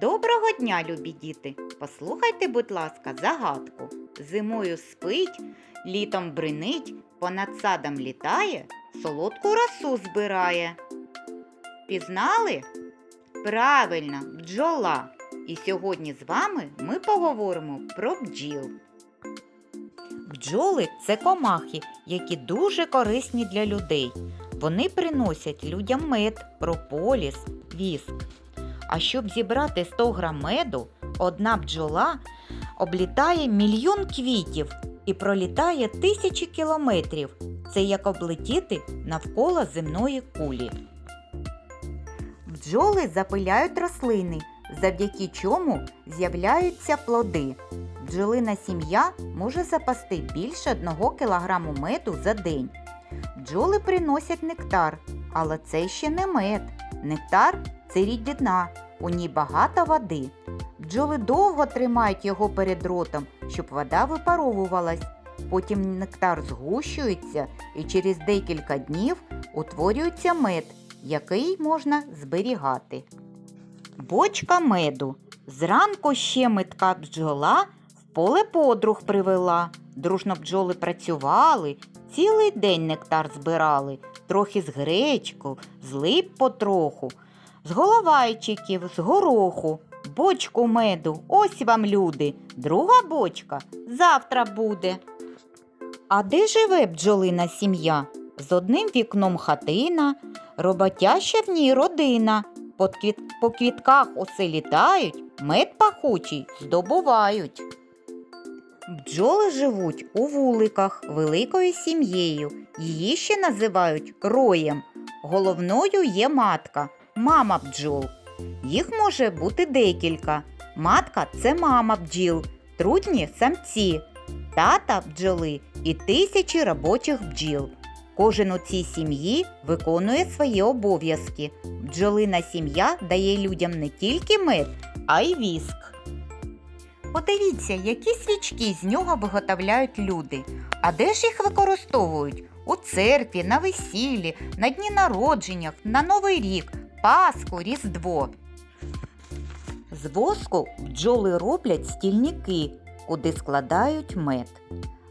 Доброго дня, любі діти! Послухайте, будь ласка, загадку. Зимою спить, літом бринить, понад садом літає, солодку росу збирає. Пізнали? Правильно, бджола. І сьогодні з вами ми поговоримо про бджіл. Бджоли це комахи, які дуже корисні для людей. Вони приносять людям мед, прополіс, віск. А щоб зібрати 100 грам меду, одна бджола облітає мільйон квітів і пролітає тисячі кілометрів. Це як облетіти навколо земної кулі. Бджоли запиляють рослини, завдяки чому з'являються плоди. Бджолина сім'я може запасти більше 1 кілограму меду за день. Бджоли приносять нектар, але це ще не мед. Нектар це рідина, у ній багато води. Бджоли довго тримають його перед ротом, щоб вода випаровувалась. Потім нектар згущується і через декілька днів утворюється мед, який можна зберігати. Бочка меду. Зранку ще метка бджола в поле подруг привела. Дружно бджоли працювали, цілий день нектар збирали, трохи з гречку, з лип потроху, з головайчиків, з гороху, бочку меду, ось вам люди, друга бочка завтра буде. А де живе бджолина сім'я? З одним вікном хатина, роботяща в ній родина. По, квітках усе літають, мед пахучий здобувають. Бджоли живуть у вуликах великою сім'єю. Її ще називають роєм. Головною є матка, мама бджол. Їх може бути декілька. Матка це мама бджіл, трутні самці, тата бджоли і тисячі робочих бджіл. Кожен у цій сім'ї виконує свої обов'язки. Бджолина сім'я дає людям не тільки мед, а й віск. Подивіться, які свічки з нього виготовляють люди. А де ж їх використовують? У церкві, на весіллі, на дні народженнях, на Новий рік, Пасху, Різдво. З воску бджоли роблять стільники, куди складають мед.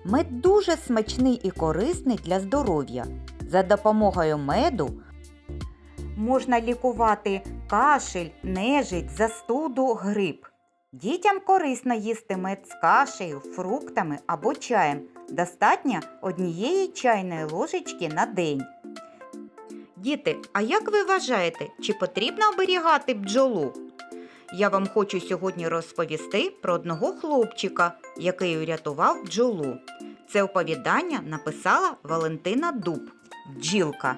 Мед дуже смачний і корисний для здоров'я. За допомогою меду можна лікувати кашель, нежить, застуду, грип. Дітям корисно їсти мед з кашею, фруктами або чаєм. Достатньо однієї чайної ложечки на день. Діти, а як ви вважаєте, чи потрібно оберігати бджолу? Я вам хочу сьогодні розповісти про одного хлопчика, який урятував бджолу. Це оповідання написала Валентина Дуб, бджілка.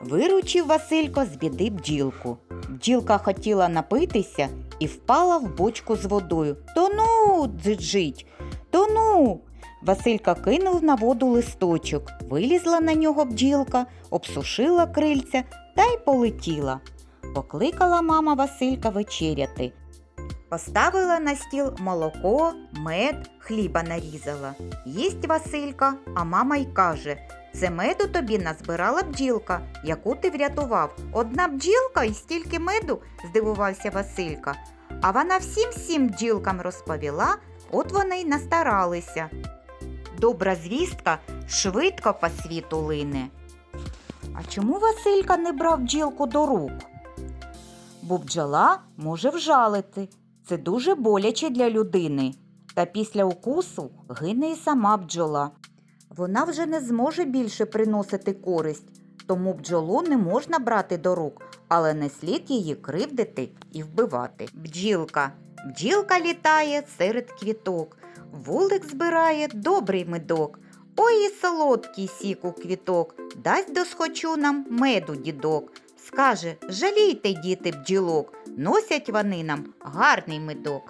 Виручив Василько з біди бджілку. Бджілка хотіла напитися і впала в бочку з водою. Тону, дзиджить, тону. Василька кинув на воду листочок, вилізла на нього бджілка, обсушила крильця та й полетіла. Покликала мама Василька вечеряти. Поставила на стіл молоко, мед, хліба нарізала. Їсть Василька, а мама й каже це меду тобі назбирала бджілка, яку ти врятував. Одна бджілка і стільки меду, здивувався Василька. А вона всім всім бджілкам розповіла, от вони й настаралися. Добра звістка швидко по світу лине. А чому Василька не брав бджілку до рук? Бо бджола може вжалити. Це дуже боляче для людини. Та після укусу гине і сама бджола. Вона вже не зможе більше приносити користь, тому бджолу не можна брати до рук, але не слід її кривдити і вбивати. Бджілка. Бджілка літає серед квіток, вулик збирає добрий медок. Ой, і солодкий сік у квіток, дасть досхочу нам меду дідок. Скаже, жалійте, діти, бджілок, носять вони нам гарний медок.